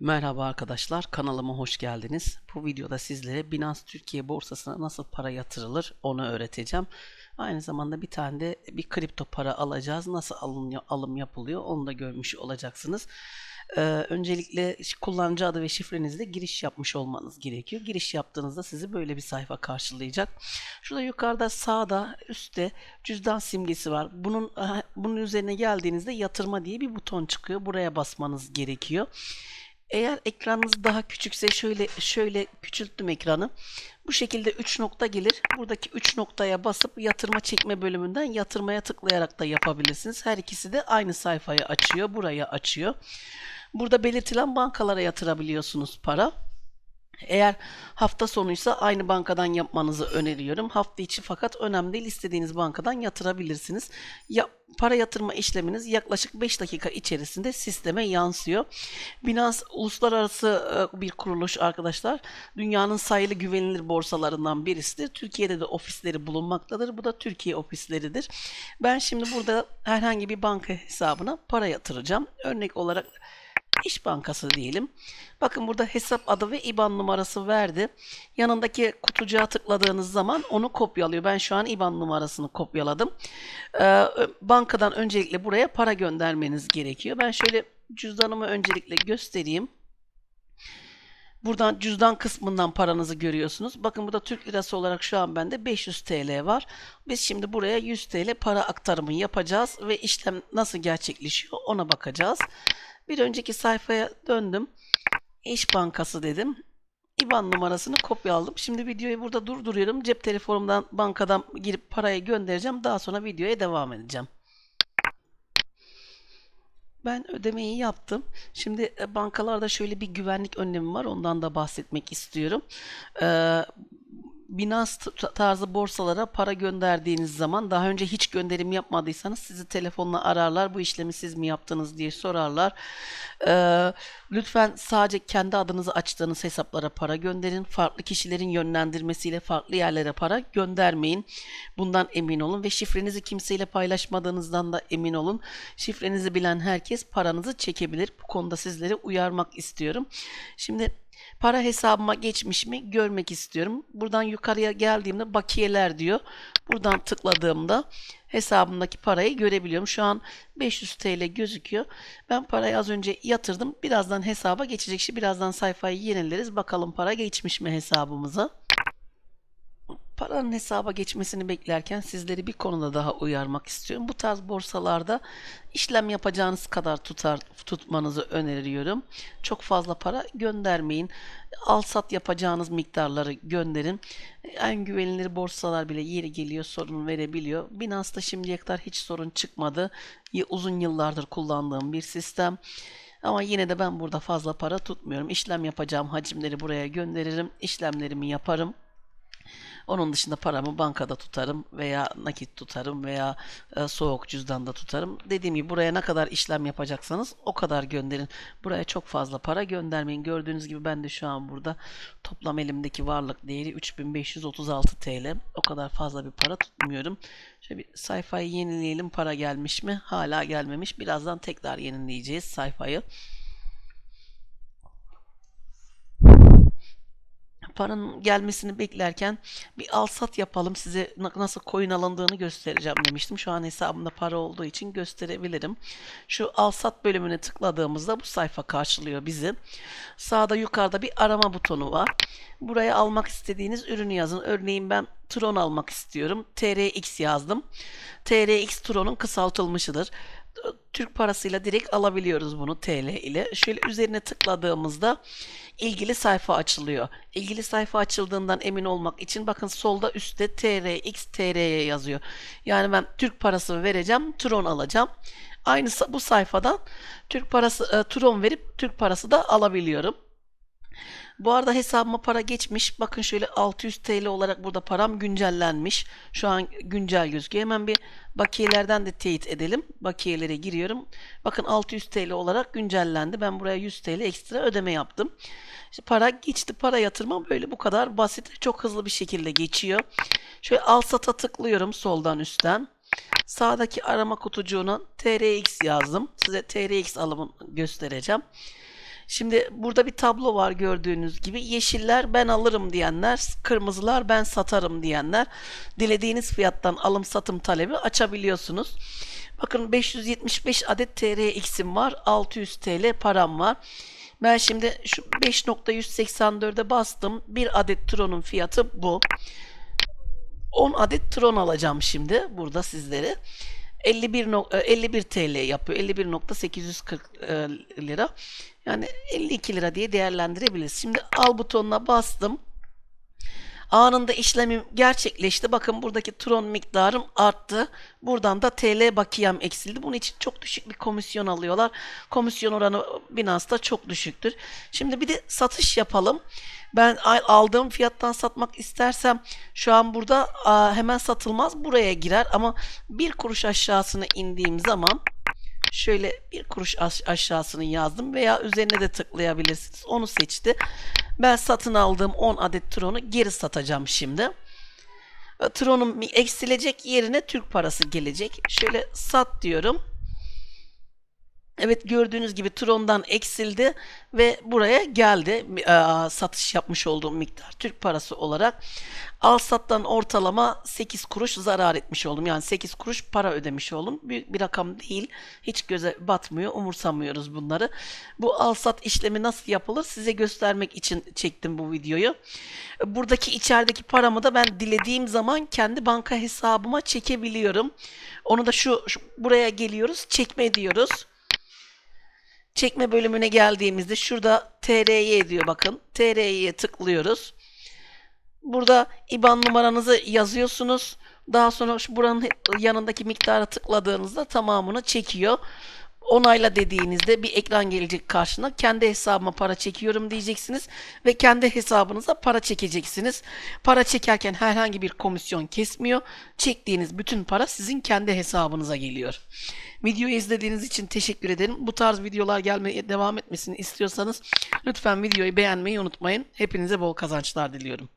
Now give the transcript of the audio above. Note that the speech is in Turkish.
Merhaba arkadaşlar, kanalıma hoş geldiniz. Bu videoda sizlere Binance Türkiye borsasına nasıl para yatırılır onu öğreteceğim. Aynı zamanda bir tane de bir kripto para alacağız. Nasıl alım, alım yapılıyor onu da görmüş olacaksınız. Ee, öncelikle kullanıcı adı ve şifrenizle giriş yapmış olmanız gerekiyor. Giriş yaptığınızda sizi böyle bir sayfa karşılayacak. Şurada yukarıda sağda üstte cüzdan simgesi var. Bunun bunun üzerine geldiğinizde yatırma diye bir buton çıkıyor. Buraya basmanız gerekiyor. Eğer ekranınız daha küçükse şöyle şöyle küçülttüm ekranı. Bu şekilde 3 nokta gelir. Buradaki 3 noktaya basıp yatırma çekme bölümünden yatırmaya tıklayarak da yapabilirsiniz. Her ikisi de aynı sayfayı açıyor. Burayı açıyor. Burada belirtilen bankalara yatırabiliyorsunuz para. Eğer hafta sonuysa aynı bankadan yapmanızı öneriyorum. Hafta içi fakat önemli değil. istediğiniz bankadan yatırabilirsiniz. Ya, para yatırma işleminiz yaklaşık 5 dakika içerisinde sisteme yansıyor. Binance uluslararası e, bir kuruluş arkadaşlar. Dünyanın sayılı güvenilir borsalarından birisidir. Türkiye'de de ofisleri bulunmaktadır. Bu da Türkiye ofisleridir. Ben şimdi burada herhangi bir banka hesabına para yatıracağım. Örnek olarak İş Bankası diyelim. Bakın burada hesap adı ve IBAN numarası verdi. Yanındaki kutucuğa tıkladığınız zaman onu kopyalıyor. Ben şu an IBAN numarasını kopyaladım. Ee, bankadan öncelikle buraya para göndermeniz gerekiyor. Ben şöyle cüzdanımı öncelikle göstereyim. Buradan cüzdan kısmından paranızı görüyorsunuz. Bakın burada Türk lirası olarak şu an bende 500 TL var. Biz şimdi buraya 100 TL para aktarımı yapacağız ve işlem nasıl gerçekleşiyor ona bakacağız. Bir önceki sayfaya döndüm. İş Bankası dedim. IBAN numarasını kopyaladım. Şimdi videoyu burada durduruyorum. Cep telefonumdan bankadan girip parayı göndereceğim. Daha sonra videoya devam edeceğim. Ben ödemeyi yaptım. Şimdi e, bankalarda şöyle bir güvenlik önlemi var. Ondan da bahsetmek istiyorum. Ee, Binance tarzı borsalara para gönderdiğiniz zaman daha önce hiç gönderim yapmadıysanız sizi telefonla ararlar. Bu işlemi siz mi yaptınız diye sorarlar. Ee, lütfen sadece kendi adınızı açtığınız hesaplara para gönderin. Farklı kişilerin yönlendirmesiyle farklı yerlere para göndermeyin. Bundan emin olun ve şifrenizi kimseyle paylaşmadığınızdan da emin olun. Şifrenizi bilen herkes paranızı çekebilir. Bu konuda sizleri uyarmak istiyorum. Şimdi Para hesabıma geçmiş mi görmek istiyorum. Buradan yukarıya geldiğimde bakiyeler diyor. Buradan tıkladığımda hesabımdaki parayı görebiliyorum. Şu an 500 TL gözüküyor. Ben parayı az önce yatırdım. Birazdan hesaba geçecek. Şimdi birazdan sayfayı yenileriz. Bakalım para geçmiş mi hesabımıza. Paranın hesaba geçmesini beklerken sizleri bir konuda daha uyarmak istiyorum. Bu tarz borsalarda işlem yapacağınız kadar tutar tutmanızı öneriyorum. Çok fazla para göndermeyin. Al sat yapacağınız miktarları gönderin. En güvenilir borsalar bile yeri geliyor sorun verebiliyor. Binance'da şimdiye kadar hiç sorun çıkmadı. Uzun yıllardır kullandığım bir sistem. Ama yine de ben burada fazla para tutmuyorum. İşlem yapacağım hacimleri buraya gönderirim. İşlemlerimi yaparım. Onun dışında paramı bankada tutarım veya nakit tutarım veya e, soğuk cüzdanda tutarım. Dediğim gibi buraya ne kadar işlem yapacaksanız o kadar gönderin. Buraya çok fazla para göndermeyin. Gördüğünüz gibi ben de şu an burada toplam elimdeki varlık değeri 3536 TL. O kadar fazla bir para tutmuyorum. Şöyle bir sayfayı yenileyelim. Para gelmiş mi? Hala gelmemiş. Birazdan tekrar yenileyeceğiz sayfayı. Paranın gelmesini beklerken bir al sat yapalım size nasıl coin alındığını göstereceğim demiştim. Şu an hesabımda para olduğu için gösterebilirim. Şu al sat bölümüne tıkladığımızda bu sayfa karşılıyor bizi. Sağda yukarıda bir arama butonu var. Buraya almak istediğiniz ürünü yazın. Örneğin ben Tron almak istiyorum. TRX yazdım. TRX Tron'un kısaltılmışıdır. Türk parasıyla direkt alabiliyoruz bunu TL ile. Şöyle üzerine tıkladığımızda ilgili sayfa açılıyor. İlgili sayfa açıldığından emin olmak için bakın solda üstte TRX TR'ye yazıyor. Yani ben Türk parası vereceğim, Tron alacağım. Aynı bu sayfadan Türk parası e, Tron verip Türk parası da alabiliyorum. Bu arada hesabıma para geçmiş. Bakın şöyle 600 TL olarak burada param güncellenmiş. Şu an güncel gözüküyor. Hemen bir bakiyelerden de teyit edelim. Bakiyelere giriyorum. Bakın 600 TL olarak güncellendi. Ben buraya 100 TL ekstra ödeme yaptım. İşte para geçti. Para yatırmam böyle bu kadar basit. Çok hızlı bir şekilde geçiyor. Şöyle al sata tıklıyorum soldan üstten. Sağdaki arama kutucuğuna TRX yazdım. Size TRX alımını göstereceğim. Şimdi burada bir tablo var gördüğünüz gibi. Yeşiller ben alırım diyenler, kırmızılar ben satarım diyenler. Dilediğiniz fiyattan alım satım talebi açabiliyorsunuz. Bakın 575 adet TRX'im var. 600 TL param var. Ben şimdi şu 5.184'e bastım. Bir adet Tron'un fiyatı bu. 10 adet Tron alacağım şimdi burada sizlere. 51 no- e, 51 TL yapıyor. 51.840 e, lira. Yani 52 lira diye değerlendirebiliriz. Şimdi al butonuna bastım. Anında işlemim gerçekleşti. Bakın buradaki Tron miktarım arttı. Buradan da TL bakiyem eksildi. Bunun için çok düşük bir komisyon alıyorlar. Komisyon oranı Binance'da çok düşüktür. Şimdi bir de satış yapalım. Ben al- aldığım fiyattan satmak istersem şu an burada hemen satılmaz. Buraya girer ama bir kuruş aşağısına indiğim zaman şöyle bir kuruş aş- aşağısını yazdım veya üzerine de tıklayabilirsiniz. Onu seçti. Ben satın aldığım 10 adet Tron'u geri satacağım şimdi. Tron'um eksilecek yerine Türk parası gelecek. Şöyle sat diyorum. Evet gördüğünüz gibi Tron'dan eksildi ve buraya geldi. Eee, satış yapmış olduğum miktar Türk parası olarak. Al sattan ortalama 8 kuruş zarar etmiş oldum. Yani 8 kuruş para ödemiş oldum. Büyük bir rakam değil. Hiç göze batmıyor. Umursamıyoruz bunları. Bu al sat işlemi nasıl yapılır size göstermek için çektim bu videoyu. Buradaki içerideki paramı da ben dilediğim zaman kendi banka hesabıma çekebiliyorum. Onu da şu, şu buraya geliyoruz. Çekme diyoruz. Çekme bölümüne geldiğimizde şurada TRY diyor bakın. TRY'ye tıklıyoruz. Burada IBAN numaranızı yazıyorsunuz. Daha sonra şu buranın yanındaki miktara tıkladığınızda tamamını çekiyor. Onayla dediğinizde bir ekran gelecek karşına. Kendi hesabıma para çekiyorum diyeceksiniz ve kendi hesabınıza para çekeceksiniz. Para çekerken herhangi bir komisyon kesmiyor. Çektiğiniz bütün para sizin kendi hesabınıza geliyor. Videoyu izlediğiniz için teşekkür ederim. Bu tarz videolar gelmeye devam etmesini istiyorsanız lütfen videoyu beğenmeyi unutmayın. Hepinize bol kazançlar diliyorum.